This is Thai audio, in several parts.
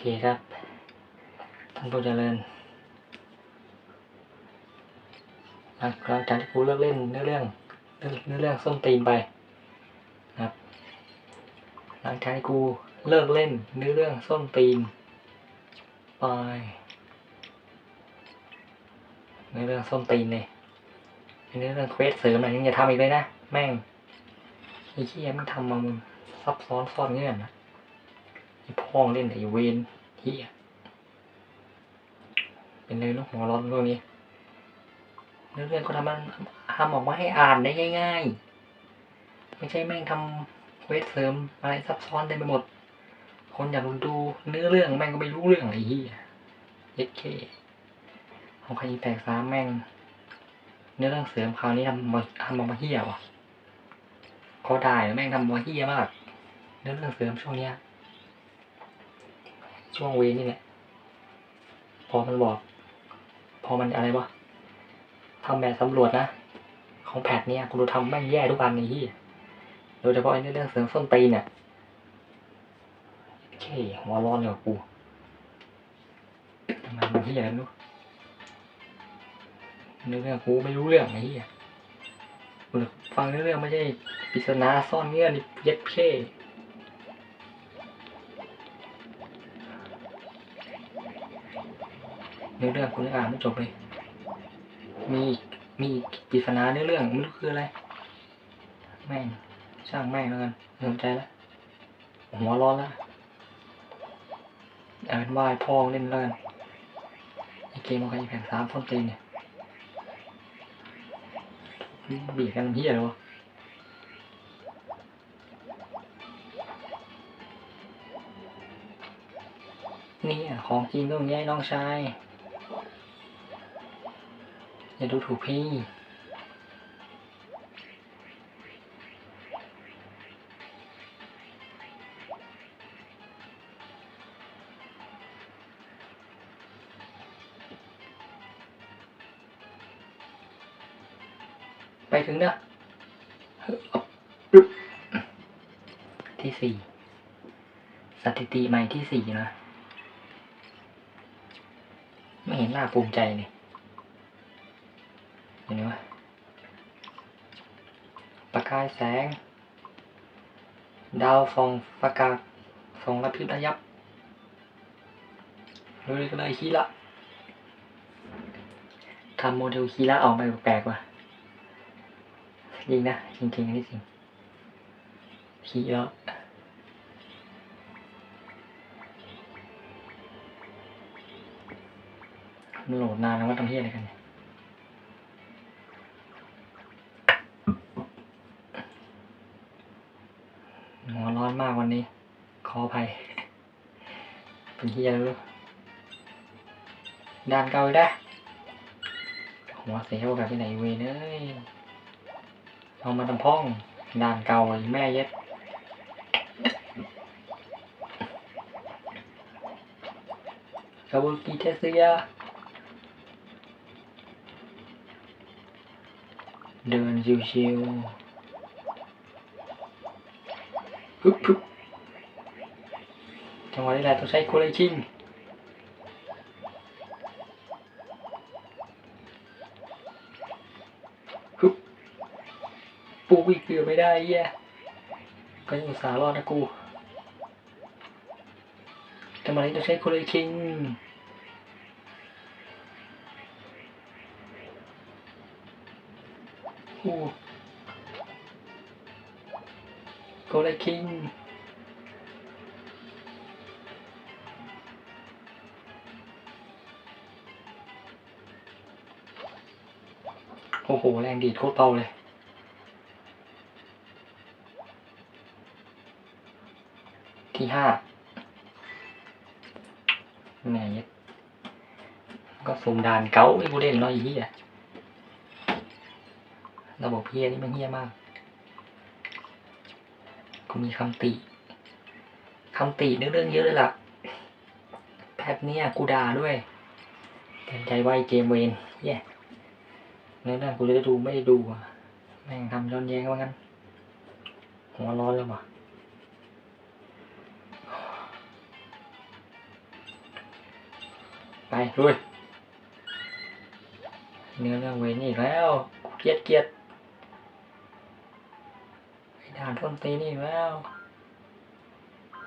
เคครับ ท่านผู้เจริญหลังหลังจากที่กูเลิกเล่นเนื้อเรื่องเรื่องเนื้อเรื่องส้นตีนไปนะครับ หลังจากที่กูเลิกเล่นเนื้อเรื่องส้นตีนไปเนื้อเรื่องส้นตีนเลยเนื้อเรื่องเควสเสริมอะไรยังอย่าทำอีกเลยนะ แม่งไอ้เหี้ยมันทำมามึงซับซ้อนซ่อนเงื่อนนะ พ่องเล่นไอ้เวนเหี้ยเป็นเลยลูกหัวร้อนพวกนี้เนื้อเรื่องเขาทำมันทำออกมาให้อ่านได้ง่ายๆ ไม่ใช่แม่งทำเวสเสริมอะไรซับซ้อนเต็มไปหมด คนอยากดูเนื้อเรื่องแม่งก็ไม่รู้เรื่องไอ้เหี้ยเย็ดเคของใครแตกสามแม่ง เนื้อเรื่องเสริมคราวนี้ทำมาทำมาเฮี้ยว่ะเขาได้แม่งทำมาเฮี้ยมาก เนื้อเรื่องเสริมช่วงเนี้ย ช่วงเวนี่แหละพอมันบอก พอมันอะไรวะทำแบบสำรวจนะ ของแพทเนี่ยกูดูทำแม่งแย่ทุกอันไอ้เหี้ยโดยเฉพาะไอ้เนื้อเรื่องเสริมส้นตีนเนี่ยโอเคหัวร้อนเลยว่กูทำไมมันเฮี้ยแล้วนู้เนื้อเรื่องกูไม่รู้เรื่องไอ้เหี้ยกูฟังเนื้อเรื่องไม่ใช่ปริศนาซ่อนเงื่อนนี่เย็ดเพ่ นื้อเรื่องกูยังอ่านไม่จบเลย มีมีปริศนาเนื้อเรื่องไม่รู้คืออะไร แม่งช่างแม่งแล้วกันสนใจแล้วหัวร้อนแล้วเอาเป็นว่าไอ้พ่อเล่นแล้วกันไอเกมมันก็ยังแข่งสามต้นตีนเนี่ยบียดกันเฮียเลยวะนี่ของจริงต้องแย่น้องชาย อย่าดูถูกพี่ ไปถึงเนอะที่สี่สถิติใหม่ที่สี่นะ ไม่เห็นน่าภูมิใจเลย เนไหมวะประกายแสง ดาวฟองประกาศส่องระพิบระยับเลยก็เลยคีละทำโมเดลคีละออกไปแปลกว่ะจริงนะ จริงๆอันนี้จริงขี่แล้วมันโหลดนานแล้วว่าต้องเฮียอะไรกันเนี่ย วันนี้ ขออภัยเป็นเฮียแล้วรู้ด่านเก่าอีกได้หัวเสียวแบบที่ไหนเวยเนยเอามาทำพ้องด่านเก่าแม่เย็ดคาบุกิเทสยาเดินชิวๆฮึบฮึบ จังหวะนี้แหละต้องใช้โคเลชิงฮึบปูอีกเกือบไม่ได้แย่ก็ยังสารอดนะกูทำไมต้องใช้โคเลคิงกูโคเลคิง โอ้โห แรงดีดโคตรเบาเลย ที่ห้าแหม่เย็ดก็สุ่มด่านเก๋าไอ้กูเล่นเน้อยเฮียระบบเฮียนี่มันเฮียมาก กูมีคำติ คำติเรื่องเรื่องเยอะเลยล่ะ แพทเนี่ยกูด่าด้วยเต็มใจไวเจมเวนเฮีย เนื้อเรื่องกูจะได้ดูไม่ได้ดูอะแม่งทำย้อนแย้งว่างั้นหัวร้อนแล้วว่ะไปลุยเนื้อเรื่องเวนี่แล้วเกลียดเกลียดไอ้ด่านต้นตีนี่แล้ว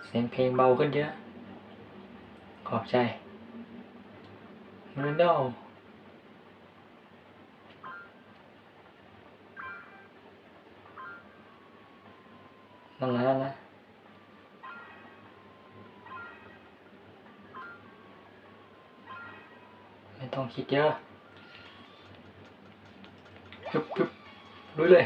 เสียงเพลงเบาขึ้นเยอะ ขอบใจเรนโด นั่นและนั่นะไม่ต้องคิดเยอะฮึบฮึบลุยเลย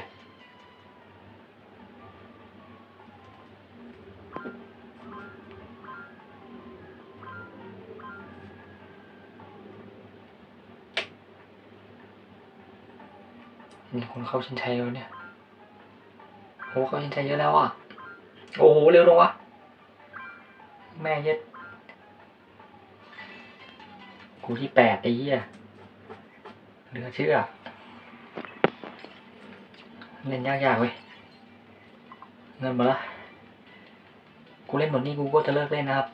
มีคนเข้าชินชัยแล้วเนี่ยโหเข้าชินชัยเยอะแล้วอะ โอ้โหเร็วจังวะ แม่เย็ด กูที่แปดไอ้เหี้ยเหลือเชื่อเล่นยากๆเว้ยเงินหมดละกูเล่นบทนี้กูก็จะเลิกเล่นนะครับ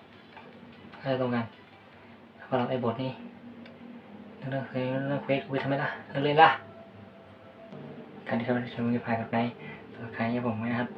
อะไรตรงกันสำหรับไอ้บทนี้เรื่องเรื่องเรื่องเฟซกูไปทำไมล่ะเลิกเล่นล่ะการที่เขาได้ชมวิพายกับในตัวใครให้ผมนะครับ